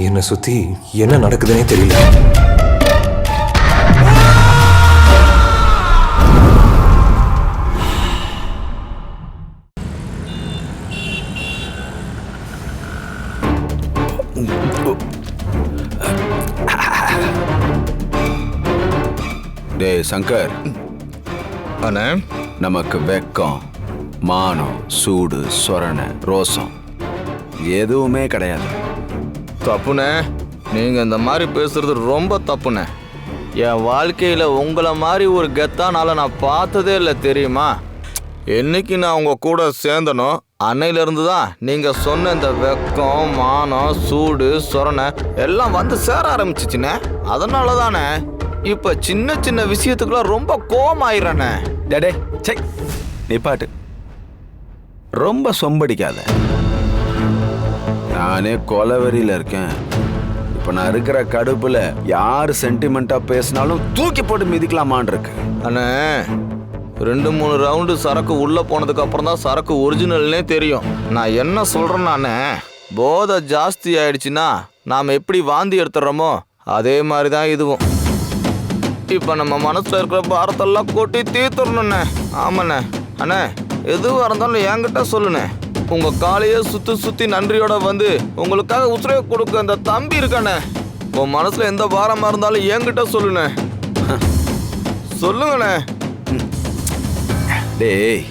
என்னை சுத்தி என்ன நடக்குதுன்னே தெரியல. டேய் சங்கர். அண்ணே. நமக்கு வெக்கம் மானம் சூடு சொரணை ரோசம் எதுவுமே கிடையாது. தப்புண்ணே நீங்கள் இந்த மாதிரி பேசுறது ரொம்ப தப்புண்ணே என் வாழ்க்கையில் உங்களை மாதிரி ஒரு கெத்தானால நான் பார்த்ததே இல்லை தெரியுமா? என்னைக்கு நான் உங்கள் கூட சேர்ந்தனோ அன்னையிலேருந்து தான் நீங்கள் சொன்ன இந்த வெக்கம் மானம் சூடு சொரணை எல்லாம் வந்து சேர ஆரம்பிச்சிச்சுண்ணே அதனால தானே இப்போ சின்ன சின்ன விஷயத்துக்குலாம் ரொம்ப கோமாயிரண்ணே டடே சை நிப்பாட்டு ரொம்ப சொம்படிக்காத. நானே கொலவெறியில இருக்கேன். இப்ப நான் இருக்கிற கடுப்புல யார் சென்டிமெண்டா பேசினாலும் தூக்கி போட்டு மிதிக்கலாமான் இருக்கு அண்ணே ரெண்டு மூணு ரவுண்டு சரக்கு உள்ளே போனதுக்கு அப்புறம் தான் சரக்கு ஒரிஜினல்னே தெரியும். நான் என்ன சொல்றேன்னாண்ணே போதை ஜாஸ்தி ஆயிடுச்சுன்னா நாம் எப்படி வாந்தி எடுத்துடுறோமோ அதே மாதிரி தான் இதுவும். இப்போ நம்ம மனசில் இருக்கிற பாரத்தெல்லாம் கொட்டி தீர்த்துடணுண்ணே ஆமாண்ணே. அண்ணே எதுவாக இருந்தாலும் என்கிட்ட சொல்லுண்ணே. உங்க காலையே சுற்றி சுத்தி நன்றியோட வந்து உங்களுக்காக உசுரே கொடுக்க இந்த தம்பி இருக்கானே. உன் மனசுல எந்த பாரமா இருந்தாலும் என்கிட்ட சொல்லுண்ணே சொல்லுங்கண்ணே. டேய்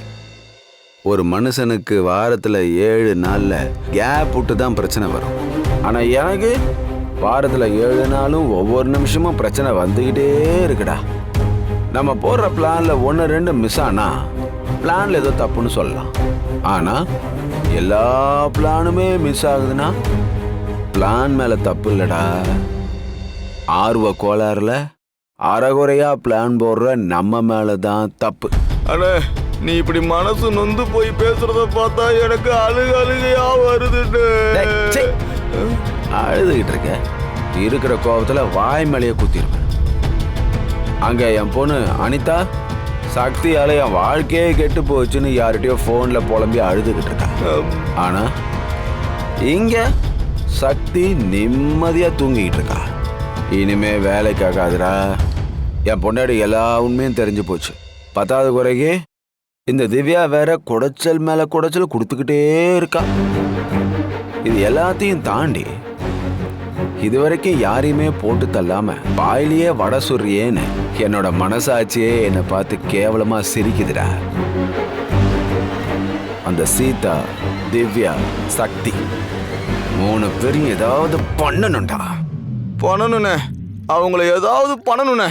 ஒரு மனுஷனுக்கு வாரத்துல ஏழு நாள்ல கேப் விட்டு தான் பிரச்சனை வரும். ஆனா எனக்கு வாரத்துல ஏழு நாளும் ஒவ்வொரு நிமிஷமும் பிரச்சனை வந்துகிட்டே இருக்குடா. நம்ம போடுற பிளான்ல ஒன்று ரெண்டு மிஸ் ஆனால் பிளான்ல ஏதோ தப்புன்னு சொல்லலாம். ஆனா எல்லா பிளானுமே மிஸ் ஆகுதுன்னா பிளான் மேல தப்பு இல்லடா. ஆர்வ கோளாறுல அறகுறையா பிளான் போடுற நம்ம மேல தான் தப்பு. அண்ணே நீ இப்படி மனசு நொந்து போய் பேசுறத பார்த்தா எனக்கு அழுக அழுகையா வருதுன்னு. அழுதுகிட்டு இருக்க. இருக்கிற கோபத்துல வாய் மேலேயே குத்திருவேன் அங்க என் பொண்ணு அனிதா சக்தியால என் வாழ்க்கையே கெட்டு போச்சுன்னு யார்கிட்டயோ ஃபோனில் புலம்பி அழுதுகிட்டு இருக்கா ஆனா இங்க சக்தி நிம்மதியா தூங்கிக்கிட்டு இருக்கா. இனிமே வேலைக்காகாதுரா என் பொண்டாடி எல்லா உண்மையும் தெரிஞ்சு போச்சு. பத்தாவது குறைக்கு இந்த திவ்யா வேற குடைச்சல் மேல குடைச்சல் கொடுத்துக்கிட்டே இருக்கா. இது எல்லாத்தையும் தாண்டி இதுவரைக்கும் யாரையுமே போட்டு தள்ளாம வாயிலேயே வடை சுடுறியேன்னு என்னோட மனசாட்சியே என்னை பார்த்து கேவலமா சிரிக்குதுடா. அந்த சீதா திவ்யா சக்தி மூணு பேரும் ஏதாவது பண்ணணும்டா. பண்ணணுண்ணே அவங்கள ஏதாவது பண்ணணுண்ணே